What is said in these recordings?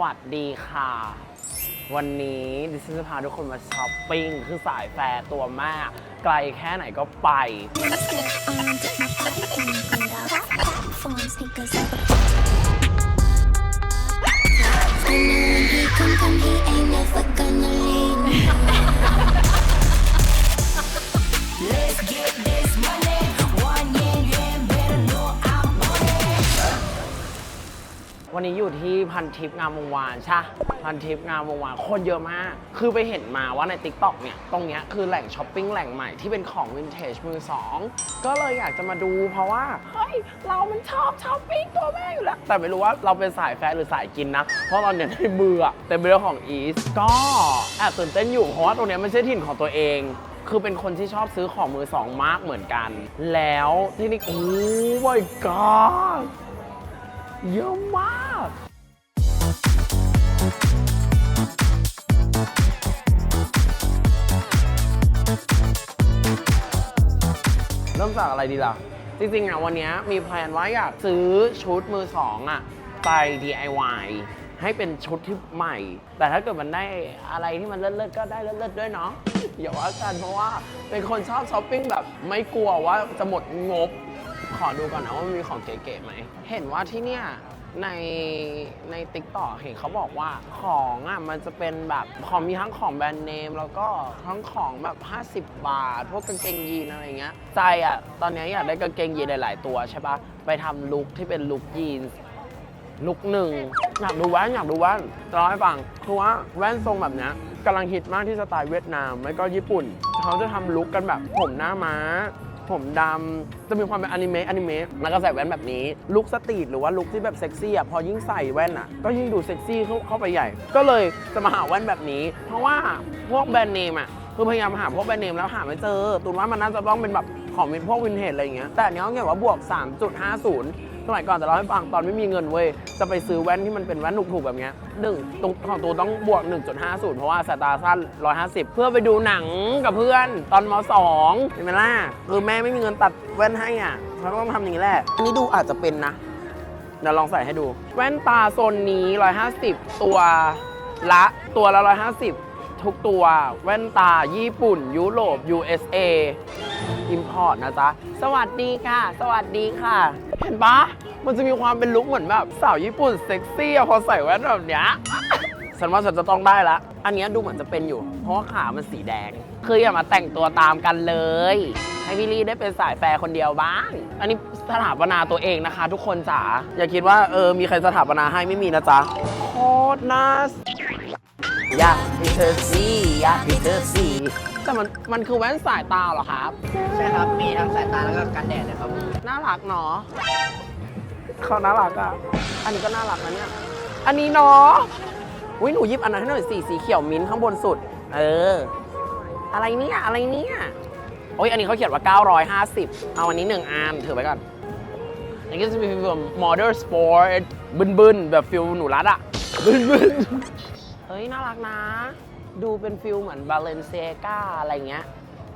วัสดีค่ะ วันนี้ดิฉันจะพาทุกคนมาช้อปปิ้ง คือสายแฟร์ตัวมาก ไกลแค่ไหนก็ไป วันนี้อยู่ที่พันทิพย์งามวงวานใช่พันทิพย์งามวงวานคนเยอะมาก คือไปเห็นมาว่าใน t ิ k t o k เนี่ย ตรงเนี้ยคือแหล่งช้อปปิ้งแหล่งใหม่ที่เป็นของวินเทจมือสองก็เลยอยากจะมาดูเพราะว่า เฮ้ย เรามันชอบช้อปปิ้งตัวแม่อยู่แล้ว แต่ไม่รู้ว่าเราเป็นสายแฟร์หรือสายกินนะ เพราะตอนเนี้ยในมืออะเต็มไปด้วยของอีสก็แอบตื่นเต้นอยู่เพราะว่าตรงเนี้ยไม่ใช่ถิ่นของตัวเองคือเป็นคนที่ชอบซื้อของมือสองมากเหมือนกัน แล้วที่นี่โอ้ my god เยอะมากเริ่มจากอะไรดีล่ะ จริงๆอะวันนี้มีแพลนว่าอยากซื้อชุดมือสองอะไป DIY ให้เป็นชุดที่ใหม่ แต่ถ้าเกิดมันได้อะไรที่มันเลิศๆก็ได้เลิศๆด้วยเนาะอย่าว่ากันเพราะว่าเป็นคนชอบช้อปปิ้งแบบไม่กลัวว่าจะหมดงบ ขอดูก่อนนะว่ามันมีของเก๋ๆไหม เห็นว่าที่เนี่ยในในติ๊กต็อกเห็นเขาบอกว่าของอะมันจะเป็นแบบของมีทั้งของแบรนด์เนม แล้วก็ทั้งของแบบ 50 บาท พวกกางเกงยีนอะไรเงี้ยใจอะ ตอนนี้อยากได้กางเกงยีนหลาย ๆ ตัวใช่ปะไปทำลุคที่เป็นลุคยีนลุคหนึ่งอยากดูแว่นอยากดูแว่นจะเล่าให้ฟังคือว่าแว่นทรงแบบเนี้ยกำลังฮิตมากที่สไตล์เวียดนาม ไม่ก็ญี่ปุ่น เขาจะทำลุคกันแบบผมหน้าม้า ผมดำจะมีความเป็นอนิเมะอนิเมะแล้วก็ใส่แว่นแบบนี้ลุคสตรีทหรือว่าลุคที่แบบเซ็กซี่อะพอยิ่งใส่แว่นอะก็ยิ่งดูเซ็กซี่เข้าไปใหญ่ ก็เลยจะมาหาแว่นแบบนี้ เพราะว่าพวกแบรนด์เนมอะคือพยายามหาพวกแบรนด์เนมแล้วหาไม่เจอตูนว่ามันน่าจะต้องเป็นแบบของเป็นพวกวินเทจอะไรอย่างเงี้ยแต่อันเนี้ยเขาเขียนว่าบวก 3.50 สมัยก่อนแต่เราให้ฟังตอนไม่มีเงินเว้ยจะไปซื้อแว่นที่มันเป็นแว่นถูกๆแบบเนี้ยหนึ่งตรงของตูนต้องบวก 1.50 เพราะว่าสายตาสั้น 150 เพื่อไปดูหนังกับเพื่อนตอนม 2 เห็นไหมล่ะคือแม่ไม่มีเงินตัดแว่นให้อะเราก็ต้องทำอย่างนี้แหละอันนี้ดูอาจจะเป็นนะเดี๋ยวลองใส่ให้ดู แว่นตาโซนนี้ 150 ตัวละตัวละ 150 ทุกตัว แว่นตา ญี่ปุ่น ยุโรป USA อิมพอร์ตนะจ๊ะ สวัสดีค่ะ สวัสดีค่ะ เห็นปะมันจะมีความเป็นลุคเหมือนแบบสาวญี่ปุ่นเซ็กซี่อะพอใส่แว่นแบบเนี้ย ฉันว่าฉันจะต้องได้ละ อันเนี้ยดูเหมือนจะเป็นอยู่ เพราะว่าขามันสีแดง คืออย่ามาแต่งตัวตามกันเลย ให้พี่ลี่ได้เป็นสายแฟร์คนเดียวบ้าง อันนี้สถาปนาตัวเองนะคะ ทุกคนจ๋า อย่าคิดว่าเออมีใครสถาปนาให้ไม่มีนะจ๊ะ โคตรน่า อยากให้เธอสีอยากให้เธอสีแต่มันมันคือแว่นสายตาเหรอครับ ใช่ครับ มีทั้งสายตาแล้วก็กันแดดเลยครับ น่ารักเนาะเขาน่ารักอะ อันนี้ก็น่ารักนะเนี่ย อันนี้เนาะอุ้ยหนูหยิบอันนั้นให้หน่อยสีสีเขียวมิ้นท์ข้างบนสุด เออ อะไรเนี่ยอะไรเนี่ยโอ้ยอันนี้เขาเขียนว่า 950 เอาอันนี้หนึ่งอันถือไปก่อนอันนี้ก็จะมีฟิลแบบ modern sport บึนๆแบบฟิลหนูรัดอะบึนๆเฮ้ย น่ารักนะ ดูเป็นฟิลเหมือนบาเลนเซียกาอะไรเงี้ย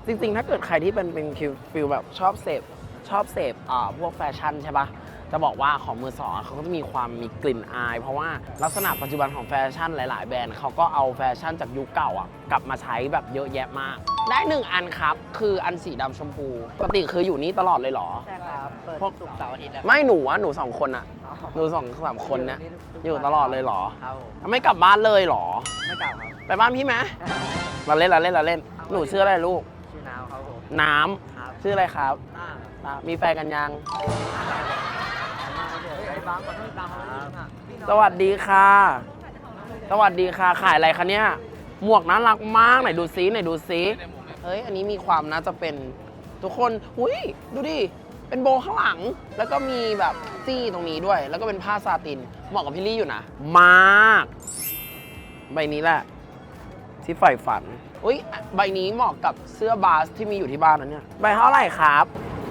จริงๆ ถ้าเกิดใครที่เป็นเป็นฟิลแบบชอบเสพชอบเสพอ่าพวกแฟชั่นใช่ปะ จะบอกว่าของมือสองเขาก็จะมีความมีกลิ่นอาย เพราะว่าลักษณะปัจจุบันของแฟชั่นหลาย ๆ แบรนด์เขาก็เอาแฟชั่นจากยุคเก่าอะกลับมาใช้แบบเยอะแยะมาก ได้หนึ่งอันครับ คืออันสีดำชมพูปกติคืออยู่นี่ตลอดเลยเหรอ ใช่ครับเปิดพวก ศุกร์เสาร์อาทิตย์แล้วไม่หนูอะหนูสองคนอะหนูสองสามคนเนี่ยอยู่ตลอดเลยเหรอครับผมไม่กลับบ้านเลยเหรอ ไม่เก่าครับ ไปบ้านพี่ไหมเราเล่นเราเล่นเราเล่น หนูชื่ออะไรลูก ชื่อน้าวครับผมน้ำครับชื่ออะไรครับ ต้าอะมีแฟนกันยังไอ้ บ้างขอโทษตามเขาอะสวัสดีค่ะ สวัสดีค่ะ ขายอะไรคะเนี่ย หมวกน่ารักมากไหนดูซิไหนดูซิเฮ้ย อันนี้มีความน่าจะเป็นทุกคน อุ้ย ดูดิ เป็นโบข้างหลัง แล้วก็มีแบบจี้ตรงนี้ด้วย แล้วก็เป็นผ้าซาติน เหมาะกับพี่ลี่อยู่นะ มาก ใบนี้แหละ ที่ใฝ่ฝัน อุ้ย ใบนี้เหมาะกับเสื้อบาสที่มีอยู่ที่บ้านนะเนี่ย ใบเท่าไหร่ครับ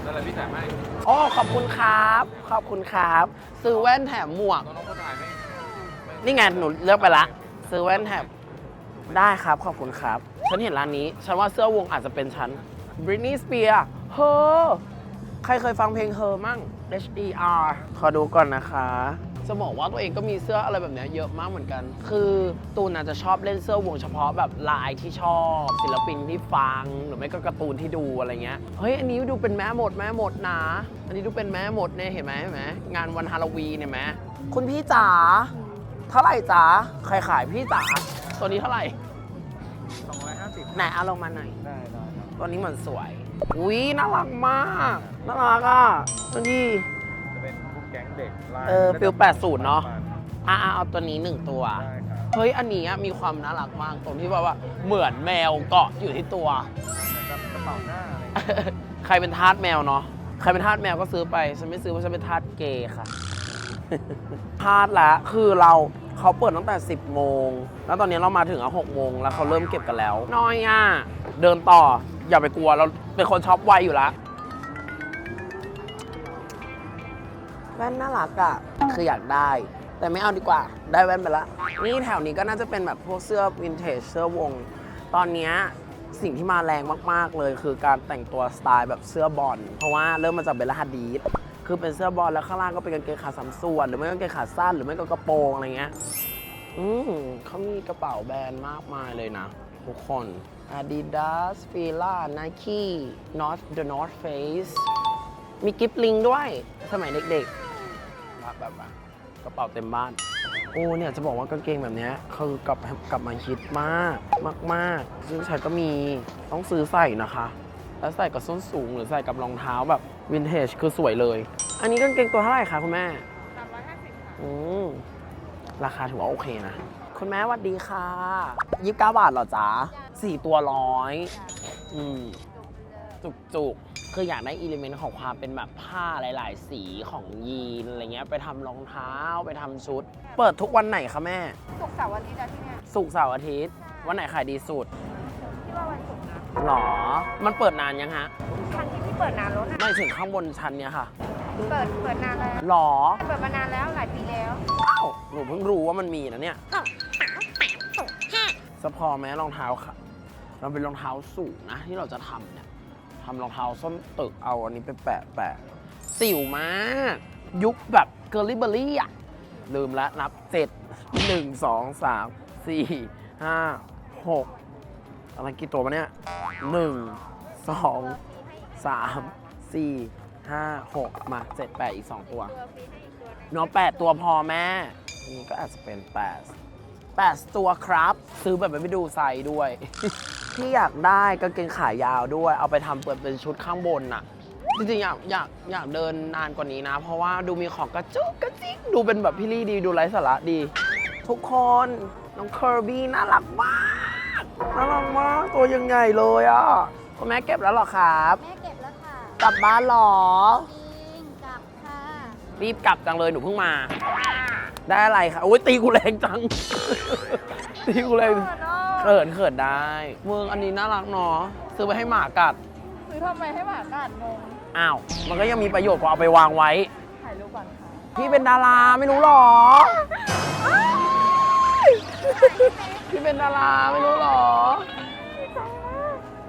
นั่นแหละพี่แต่ไม่อ๋อขอบคุณครับ ขอบคุณครับ ซื้อแว่นแถมหมวกนน้องคนถ่ายไม่นี่ไงหนูเลือกไปละ ซื้อแว่นแถบได้ครับขอบคุณครับ ฉันเห็นร้านนี้ ฉันว่าเสื้อวงอาจจะเป็นฉัน Britney Spears เฮอใครเคยฟังเพลงเฮอมั่ง HDR ขอดูก่อนนะคะ จะบอกว่าตัวเองก็มีเสื้ออะไรแบบเนี้ยเยอะมากเหมือนกัน คือตูนอาจจะชอบเล่นเสื้อวงเฉพาะแบบลายที่ชอบ ศิลปินที่ฟังหรือไม่ก็การ์ตูนที่ดูอะไรเงี้ยเฮ้ยอันนี้ดูเป็นแม่หมดแม่หมดนะอันนี้ดูเป็นแม่หมดเนี่ยเห็นไหมเห็นไหมงานวันฮาโลวีนเนี่ยไหมคุณพี่จ๋าเท่าไหร่จ๋าใครขายพี่จ๋าตัวนี้เท่าไหร่250ไหนเอาลงมาหน่อยได้ได้ครับตัวนี้เหมือนสวย อุ้ยน่ารักมาก น่ารักอะตัวนี้จะเป็น ลายเออฟิล80เนอะ อะอะเอาตัวนี้หนึ่งตัว ได้ครับเฮ้ย อันนี้อะมีความน่ารักมากตรงที่ว่าว่าเหมือนแมวเกาะอยู่ที่ตัว เหมือนกับกระเป๋าหน้าอะไรอย่างเงี้ยใครเป็นทาสแมวเนาะ ใครเป็นทาสแมวก็ซื้อไป ฉันไม่ซื้อเพราะฉันเป็นทาสเกย์ค่ะ ทาสละ คือเราเขาเปิดตั้งแต่ 10 โมง แล้วตอนนี้เรามาถึงอะ6โมงแล้วเขาเริ่มเก็บกันแล้ว น้อยอะ เดินต่อ อย่าไปกลัวเราเป็นคนช็อปไวอยู่แล้ว แว่นน่ารักอะคืออยากได้ แต่ไม่เอาดีกว่า ได้แว่นไปละ นี่แถวนี้ก็น่าจะเป็นแบบพวกเสื้อวินเทจเสื้อวง ตอนนี้สิ่งที่มาแรงมากๆเลย คือการแต่งตัวสไตล์แบบเสื้อบอล เพราะว่าเริ่มมาจากเบลล่าฮัดดีดคือเป็นเสื้อบอลแล้วข้างล่างก็เป็นกางเกงขาสามส่วน หรือไม่ก็กางเกงขาสั้น หรือไม่ก็กระโปรงอะไรเงี้ย อืมเขามีกระเป๋าแบรนด์มากมายเลยนะ ทุกคน Adidas Fila Nike North The North Face มีกิฟต์ลิงด้วย สมัยเด็กๆ แบบแบบแบบกระเป๋าเต็มบ้าน โอ้เนี่ยจะบอกว่ากางเกงแบบเนี้ยคือกลับกลับมาฮิตมากมากๆซึ่งฉันก็มีต้องซื้อใส่นะคะ แล้วใส่กับส้นสูงหรือใส่กับรองเท้าแบบวินเทจคือสวยเลย อันนี้กางเกงตัวเท่าไหร่คะคุณแม่อืมราคาถือว่าโอเคนะ คุณแม่หวัดดีค่ะยี่สิบเก้าบาทเหรอจ๊ะสี่ตัวร้อยอืม จุกจุกๆ คืออยากได้อิเลเมนต์ของความเป็นแบบผ้าหลาย ๆ สีของยีนอะไรเงี้ย ไปทำรองเท้าไปทำชุด เปิดทุกวันไหนคะแม่ ศุกร์เสาร์วันอาทิตย์อะที่เนี่ยศุกร์เสาร์อาทิตย์ วันไหนขายดีสุดที่ว่าวันศุกร์นะหรอ มันเปิดนานยังฮะคันที่ที่เปิดนานรถอะไม่ถึงข้างบนชั้นเนี้ยค่ะเปิดเปิดนานแล้วหรอ เปิดมานานแล้วหลายปีแล้ว อ้าวหนูเพิ่งรู้ว่ามันมีนะเนี่ยจะพอไหมรองเท้าค่ะมันเป็นรองเท้าสูงนะที่เราจะทำเนี่ย ทำรองเท้าส้นตึกเอาอันนี้ไปแปะแปะสิวมาก ยุคแบบเกอร์ลิเบอรี่อะ ลืมแล้วนับเจ็ดหนึ่งสองสามสี่ห้าหกอะไรกี่ตัวมาเนี่ยหนึ่งสองสามสี่ห้าหกมาเจ็ดแปดอีกสองตัวเนาะแปดตัวพอแม่ นี่ก็อาจจะเป็นแปดแปดตัวครับ ซื้อแบบไม่ดูไซส์ด้วย ที่อยากได้กางเกงขายาวด้วย เอาไปทำเปิดเป็นชุดข้างบนน่ะ จริงๆอยากอยากอยากเดินนานกว่านี้นะ เพราะว่าดูมีของกระจุกกระจิกดูเป็นแบบพี่ลี่ดีดูไร้สาระดี ทุกคนน้องเคอร์บี้น่ารักมากน่ารักมากตัวยังไงเลยอะคุณแม่เก็บแล้วเหรอครับแม่เก็บแล้วค่ะกลับบ้านเหรอ จริงกลับค่ะรีบกลับจังเลยหนูเพิ่งมา ได้อะไรคะโอ้ยตีกูแรงจัง ตีกูแรง เขินเขินได้มึงอันนี้น่ารักเนาะซื้อไปให้หมากัด ซื้อทำไมให้หมากัดงงอ้าว มันก็ยังมีประโยชน์กว่าเอาไปวางไว้ ถ่ายรูปก่อนค่ะพี่เป็นดาราไม่รู้หรอ พี่เป็นดาราไม่รู้หรอ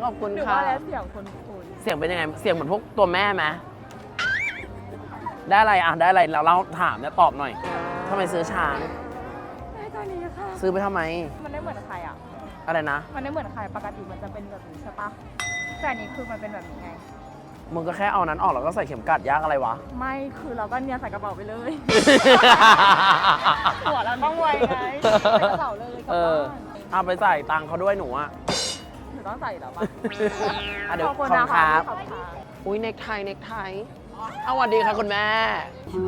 ขอบคุณหรือค่ะ ว่าแล้วเสียงคนคุยเสียงเป็นยังไง เสียงเหมือนพวกตัวแม่ไหมได้อะไรอะ ได้อะไรเราเล่าถามเนี่ยตอบหน่อยทำไมซื้อช้าง ได้ตัวนี้ค่ะ ซื้อไปทำไม มันไม่เหมือนใครอะ อะไรนะ มันไม่เหมือนใครปกติมันจะเป็นแบบนี้ใช่ปะแต่อันนี้คือมันเป็นแบบนี้ไง มึงก็แค่เอานั้นออกแล้วก็ใส่เข็มกัดยากอะไรวะ ไม่คือเราก็เนี่ยใส่กระเป๋าไปเลยหัวเราต้องไวไงใส่กระเป๋าเลยกลับเออ บ้านเอาไปใส่ตังค์เขาด้วยหนูอะหนูต้องใส่แล้วปะอะเดี๋ยวขอบคุณขอบนะคุณครัคะบขอบคุณค่ะอุ้ยเน็กไทเน็กไทเอาสวัสดีค่ะคุณแม่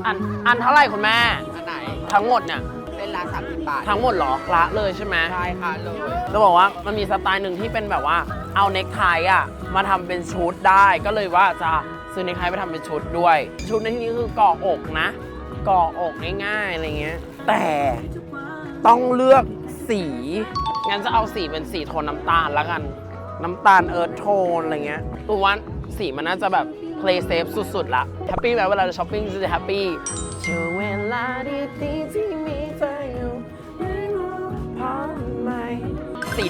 อันอันเท่าไหร่คุณแม่ อันไหน ทั้งหมดเนี่ย เส้นละสามสิบบาททั้งหมดเหรอละเลยใช่ไหมใช่ค่ะเลยจะบอกว่ามันมีสไตล์หนึ่งที่เป็นแบบว่าเอาเน็กไทอะมาทำเป็นชุดได้ก็เลยว่าจะซื้อเน็กไทไปทำเป็นชุดด้วย ชุดในที่นี้คือก่ออกนะก่ออกง่ายๆอะไรเงี้ย แต่ต้องเลือกสีงั้นจะเอาสีเป็นสีโทนน้ำตาลแล้วกัน น้ำตาลเอิร์ธโทนอะไรเงี้ยตัวว่าสีมันน่าจะแบบ play safe สุดๆละแฮปปี้ไหมเวลาจะช้อปปิ้งจะแฮปปี้ช่วงเวลาดีๆที่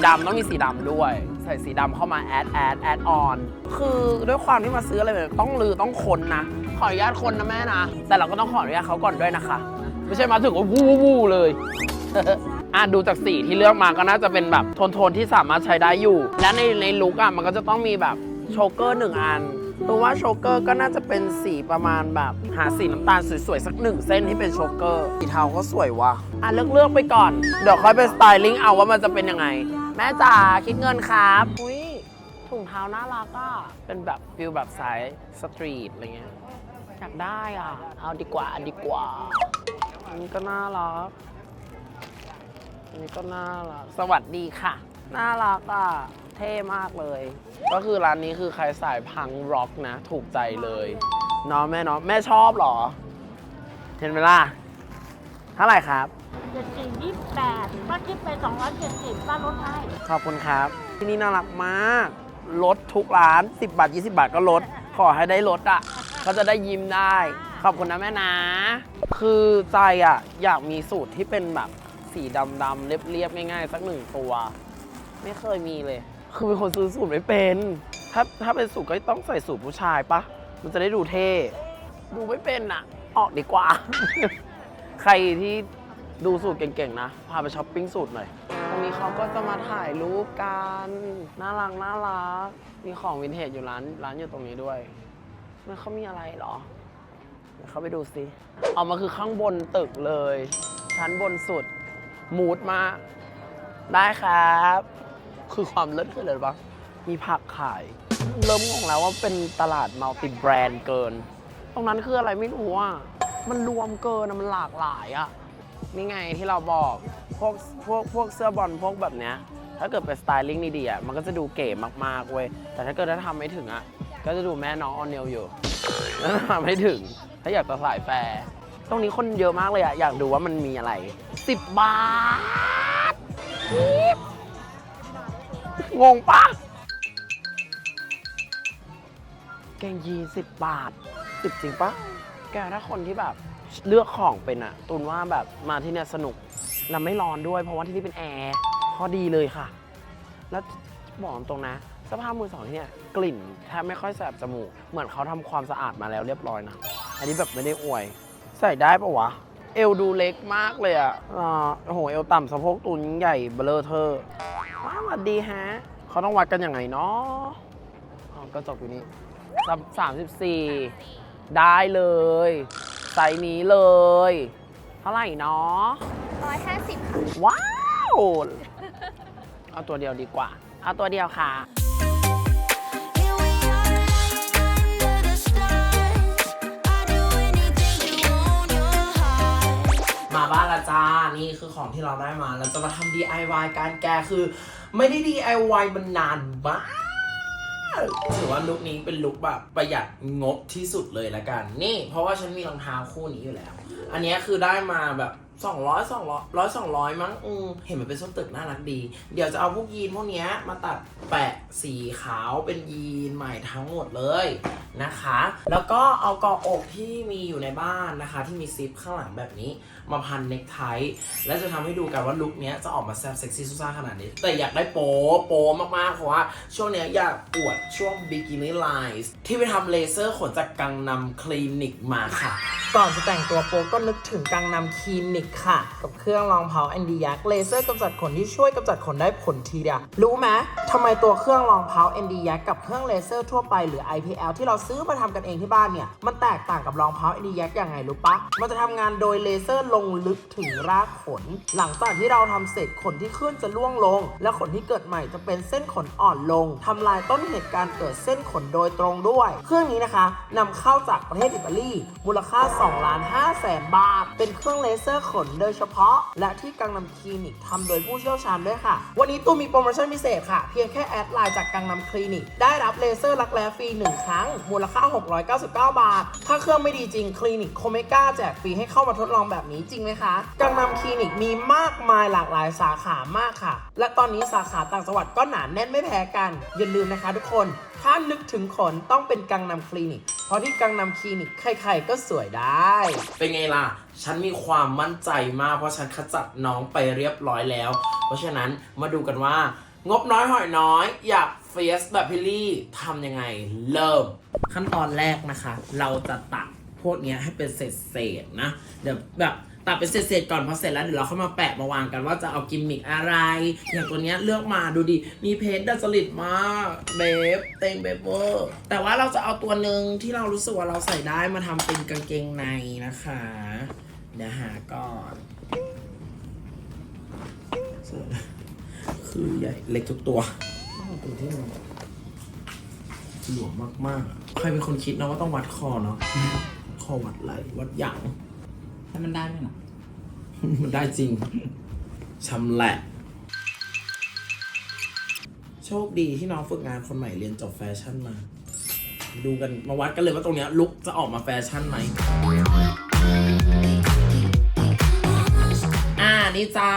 ดำต้องมีสีดำด้วย ใส่สีดำเข้ามาแอดแอดแอดออนคือด้วยความที่มาซื้ออะไรแบบต้องลือต้องคนนะ ขออนุญาตคนนะแม่นะ แต่เราก็ต้องขออนุญาตเขาก่อนด้วยนะคะ ไม่ใช่มาถึงก็วู้วู้วู้เลยอะดูจากสีที่เลือกมาก็น่าจะเป็นแบบโทนๆที่สามารถใช้ได้อยู่ และในในลุกอะมันก็จะต้องมีแบบโชเกอร์หนึ่งอันตัวว่าโชเกอร์ก็น่าจะเป็นสีประมาณแบบหาสีน้ำตาลสวยๆ สักหนึ่งเส้นที่เป็นโชเกอร์สีเทาก็สวยว่ะ อะเลือกเลือกๆไปก่อน เดี๋ยวค่อยไปสไตลิ่งเอาว่ามันจะเป็นยังไง แม่จ๋าคิดเงินครับอุ้ยถุงเท้าน่ารักอะเป็นแบบฟิลแบบสายสตรีทอะไรเงี้ยอยากได้อะ เอาดีกว่าอันดีกว่า อันนี้ก็น่ารัก อันนี้ก็น่ารัก สวัสดีค่ะ น่ารักอะ เท่มากเลย ก็คือร้านนี้คือใครสายพังร็อกนะ ถูกใจเลยเน้องแม่เน้องแม่ชอบเหรอ เห็นไหมล่ะเท่าไหร่ครับ เจ็ดสี่ยี่สิบแปดป้าคิดไปสองร้อยเจ็ดสิบป้าลดให้ขอบคุณครับ ที่นี่น่ารักมาก ลดทุกร้าน 10 บาท 20 บาทก็ลด ขอให้ได้ลดอะเขาจะได้ยิ้มได้ ขอบคุณนะแม่นะ คือใจอะ อยากมีสูตรที่เป็นแบบสีดำๆเรียบๆง่ายๆ สักหนึ่งตัว ไม่เคยมีเลย คือเป็นคนซื้อสูตรไม่เป็น ถ้าถ้าเป็นสูตรก็ต้องใส่สูตรผู้ชายปะมันจะได้ดูเท่ ดูไม่เป็นอะ ออกดีกว่า ใครที่ ดูสูตรเก่งๆนะ พาไปช้อปปิ้งสูตรหน่อย ตรงนี้เขาก็จะมาถ่ายรูปกัน น่ารักน่ารัก มีของวินเทจอยู่ร้านร้านอยู่ตรงนี้ด้วยมันเขามีอะไรเหรอเดี๋ยวเข้าไปดูสิเอามาคือข้างบนตึกเลย ชั้นบนสุด มูดมาก ได้ครับ คือความเลิศขึ้นเลยปะมีผักขาย เริ่มงงแล้วว่าเป็นตลาดมัลติแบรนด์เกิน ตรงนั้นคืออะไรไม่รู้อะ มันรวมเกินอะมันหลากหลายอะ นี่ไงที่เราบอกพวกพวกพวกเสื้อบอลพวกแบบเนี้ยถ้าเกิดเป็นสไตลิ่งดีๆอะมันก็จะดูเก๋มากๆเว้ยแต่ถ้าเกิดถ้าทำไม่ถึงอะก็จะดูแม่น้องออนเนลอยู่แล้วทำไม่ถึง ถ้าอยากจะสายแฟร์ตรงนี้คนเยอะมากเลยอะอยากดูว่ามันมีอะไร 10 บาทงงปะแกงยีสิบบาทสิบจริงปะแกถ้าคนที่แบบ เลือกของเป็นอะตูนว่าแบบมาที่เนี่ยสนุกแล้วไม่ร้อนด้วย เพราะว่าที่นี่เป็นแอร์พอดีเลยค่ะ แล้วบอกตรงนะสภาพมือสองที่เนี่ยกลิ่นแทบไม่ค่อยแสบจมูก เหมือนเขาทำความสะอาดมาแล้วเรียบร้อยนะ อันนี้แบบไม่ได้อวย ใส่ได้ปะวะ เอวดูเล็กมากเลยอะอ่าโอ้โห เอวต่ำสะโพกตูนใหญ่เบลอเธอร์ว้าวดีฮะ เขาต้องวัดกันยังไงเนาะกระจกอยู่นี่สามสิบสี่ได้เลย ไซส์นี้เลย เท่าไหร่เนาะร้อยห้าสิบค่ะว้าว เอาตัวเดียวดีกว่า เอาตัวเดียวค่ะ Here we are under the stars. I do anything to own your heart. มาบ้านละจ้า นี่คือของที่เราได้มา เราจะมาทำ DIY การแกะคือ ไม่ได้ DIY มันนานมาก ถือว่าลุคนี้เป็นลุคแบบประหยัดงบที่สุดเลยละกัน นี่ เพราะว่าฉันมีรองเท้าคู่นี้อยู่แล้ว อันนี้คือได้มาแบบ200 200 100 200 มั้งอืมเห็นมันเป็นส้นตึกน่ารักดี เดี๋ยวจะเอาพวกยีนพวกนี้มาตัดแปะสีขาวเป็นยีนใหม่ทั้งหมดเลย นะคะ แล้วก็เอากออกที่มีอยู่ในบ้านนะคะ ที่มีซิปข้างหลังแบบนี้ มาพันเน็กไทและจะทำให้ดูกันว่าลุคนี้จะออกมาแซ่บเซ็กซี่ซุซ่าขนาดนี้ แต่อยากได้โป๊โป๊มากๆ เพราะว่าช่วงนี้อยากอวดช่วง Bikini Lines ที่ไปทำเลเซอร์ขนจากกังนำคลินิกมาค่ะ ก่อนจะแต่งตัวโป๊ก็นึกถึงกังนำคลินิกค่ะ กับเครื่องรองเผาแอนดี้ยักเลเซอร์กำจัดขนที่ช่วยกำจัดขนได้ผลทีเดียวรู้ไหมทำไมตัวเครื่องรองเผาแอนดี้ยักกับเครื่องเลเซอร์ทั่วไปหรือ IPL ที่เราซื้อมาทำกันเองที่บ้านเนี่ย มันแตกต่างกับรองเผาแอนดีแยักยังไงรู้ปะมันจะทำงานโดยเลเซอร์ลงลึกถึงรากขน หลังจากที่เราทำเสร็จขนที่ขึ้นจะร่วงลง และขนที่เกิดใหม่จะเป็นเส้นขนอ่อนลงทำลายต้นเหตุการเกิดเส้นขนโดยตรงด้วย เครื่องนี้นะคะนำเข้าจากประเทศอิตาลี มูลค่า2ล้าน5แสนบาท เป็นเครื่องเลเซอร์ขนโดยเฉพาะ และที่กังนำคลินิกทำโดยผู้เชี่ยวชาญด้วยค่ะ วันนี้ตู้มีโปรโมชั่นพิเศษค่ะ เพียงแค่แอดไลน์จากกังนำคลินิกได้รับเลเซอร์รักแร้ฟรี1ครั้งมูลค่า 699 บาท ถ้าเครื่องไม่ดีจริงคลินิกคงไม่กล้าแจกฟรีให้เข้ามาทดลองแบบนี้จริงไหมคะกังนำคลินิกมีมากมายหลากหลายสาขามากค่ะ และตอนนี้สาขาต่างจังหวัดก็หนาแน่นไม่แพ้กัน อย่าลืมนะคะทุกคน ถ้านึกถึงขนต้องเป็นกังนำคลินิก เพราะที่กังนำคลินิกใครๆก็สวยได้ เป็นไงล่ะ ฉันมีความมั่นใจมากเพราะฉันขจัดน้องไปเรียบร้อยแล้ว เพราะฉะนั้นมาดูกันว่า งบน้อยหอยน้อย อยากเฟียสแบบพิลี่ทำยังไง เริ่ม ขั้นตอนแรกนะคะ เราจะตัดพวกเนี้ยให้เป็นเศษๆนะ เดี๋ยวแบบตัดเป็นเศษๆก่อนพอเสร็จแล้วเดี๋ยวเราเข้ามาแปะมาวางกันว่าจะเอากิมมิกอะไร อย่างตัวเนี้ยเลือกมาดูดิมีเพชรดัสลิดมากเบฟเต็งเบฟเวอร์แต่ว่าเราจะเอาตัวหนึ่งที่เรารู้สึกว่าเราใส่ได้มาทำเป็นกางเกงในนะคะ เดี๋ยวหาก่อนคือใหญ่เล็กทุกตัวตัวที่มัน หลวมมากๆอะใครเป็นคนคิดนะว่าต้องวัดคอเนาะ คอวัดไหลวัดหยังถ้ามันได้ไหมหรอมันได้จริงชำแหละ โชคดีที่น้องฝึกงานคนใหม่เรียนจบแฟชั่นมา ดูกันมาวัดกันเลยว่าตรงเนี้ยลุกจะออกมาแฟชั่นไหม อ่า นี่จ้า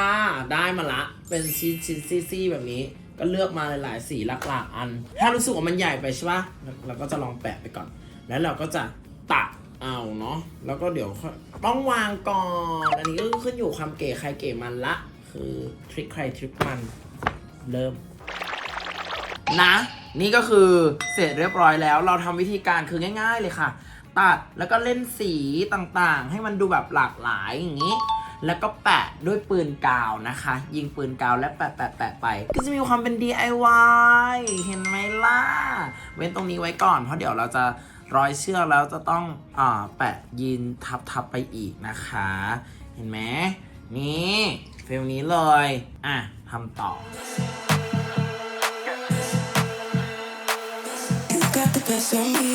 ได้มาละ เป็นชิ้นชิ้นซี่ๆแบบนี้ ก็เลือกมาหลายๆสีหลากๆอัน ถ้ารู้สึกว่ามันใหญ่ไปใช่ปะเราก็จะลองแปะไปก่อน แล้วเราก็จะตัดเอาเนาะ แล้วก็เดี๋ยวต้องวางก่อน อันนี้ก็ขึ้นอยู่ความเก๋ใครเก๋มันละ คือทริคใครทริคมัน เริ่ม นะ นี่ก็คือเสร็จเรียบร้อยแล้ว เราทำวิธีการคือง่าย ๆ เลยค่ะ ตัดแล้วก็เล่นสีต่างๆ ให้มันดูแบบหลากหลายอย่างนี้ แล้วก็แปะด้วยปืนกาวนะคะ ยิงปืนกาวและแปะแปะแปะไป ก็จะมีความเป็น DIY เห็นไหมล่ะ เว้นตรงนี้ไว้ก่อน เพราะเดี๋ยวเราจะร้อยเชือกแล้วจะต้องอาแปะยินทับทับไปอีกนะคะ เห็นไหมนี่ฟิลนี้เลย อะทำต่อ You got the best of me. ”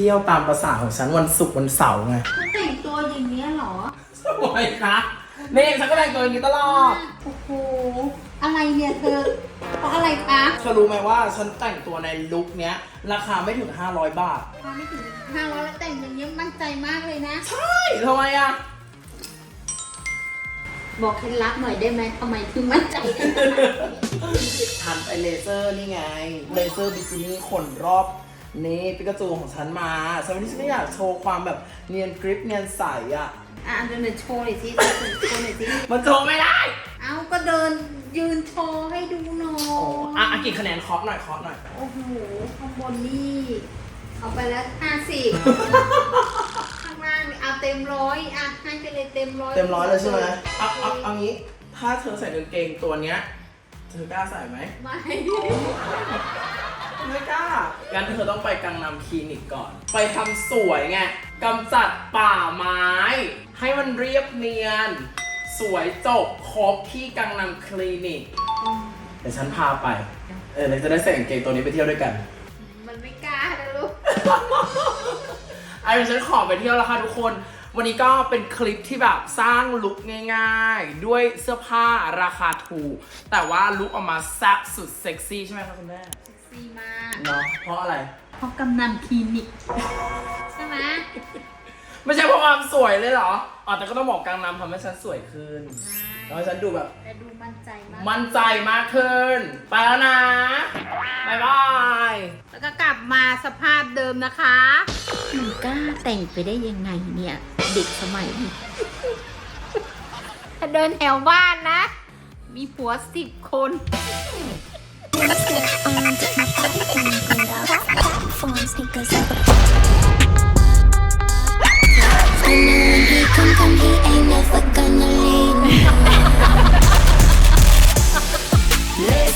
ที่ยวตามภาษาของฉันวันศุกร์วันเสาร์ไงเขาแต่งตัวอย่างเนี้ยเหรอสวยคะนี่ฉันก็แต่งตัวอย่างนี้ตลอด โอ้โห อะไรเนี่ยเธอเพราะอะไรคะเธอรู้ไหมว่าฉันแต่งตัวในลุคเนี้ย ราคาไม่ถึง 500 บาทพอไม่ถึงห้าร้อยแล้วแต่งอย่างเงี้ยมั่นใจมากเลยนะ ใช่ทำไมอะ บอกเคล็ดลับหน่อยได้ไหมทำไมถึงมั่นใจทันไปเลเซอร์นี่ไง เลเซอร์บิกินี่ขนรอบ นี่ปิกาจูของฉันมาฉันวันนี้ฉันก็อยากโชว์ความแบบเนียนกริปเนียนใสอะ อะเดินโชว์หน่อยสิโชว์หน่อยสิมันโชว์ไม่ได้ เอาก็เดินยืนโชว์ให้ดูหน่อโอ้ยอะอะกี่คะแนนเคาะหน่อยเคาะหน่อย โอ้โหข้างบนนี่ เอาไปแล้วห้าสิบข้างล่างนี่เอาเต็มร้อยอะให้ไปเลยเต็มร้อยเต็มร้อยเลยใช่ไหมเอาเอาเอางี้ ถ้าเธอใส่กางเกงตัวเนี้ย เธอกล้าใส่ไหม ไม่ ไม่กล้า งั้นเธอต้องไปกังนำคลินิกก่อน ไปทำสวยไงกำจัดป่าไม้ ให้มันเรียบเนียน สวยจบครบที่กังนำคลินิก เดี๋ยวฉันพาไป เออเราจะได้ใส่กางเกงตัวนี้ไปเที่ยวด้วยกัน มันไม่กล้านะลูก ไอ้ฉันขอไปเที่ยวแล้วค่ะทุกคน วันนี้ก็เป็นคลิปที่แบบสร้างลุคง่ายๆ ด้วยเสื้อผ้าราคาถูก แต่ว่าลุคออกมาแซ่บสุดเซ็กซี่ใช่ไหมคะคุณแม่เซ็กซี่มากเนาะเพราะอะไร เพราะกำนันคลินิก ใช่ไหมไม่ใช่เพราะความสวยเลยเหรออ๋อแต่ก็ต้องบอกกังนำทำให้ฉันสวยขึ้นแล้วให้ฉันดูแบบ แต่ดูมั่นใจมาก มั่นใจมากขึ้น ไปแล้วนะบายบายแล้วก็กลับมาสภาพเดิมนะคะมันกล้าแต่งไปได้ยังไงเนี่ย เด็กสมัยนี้ถ้าเดินแถวบ้านนะ มีผัวสิบคน Platform sneakers up. I know when he come, come, he ain't never gonna leave me. Let's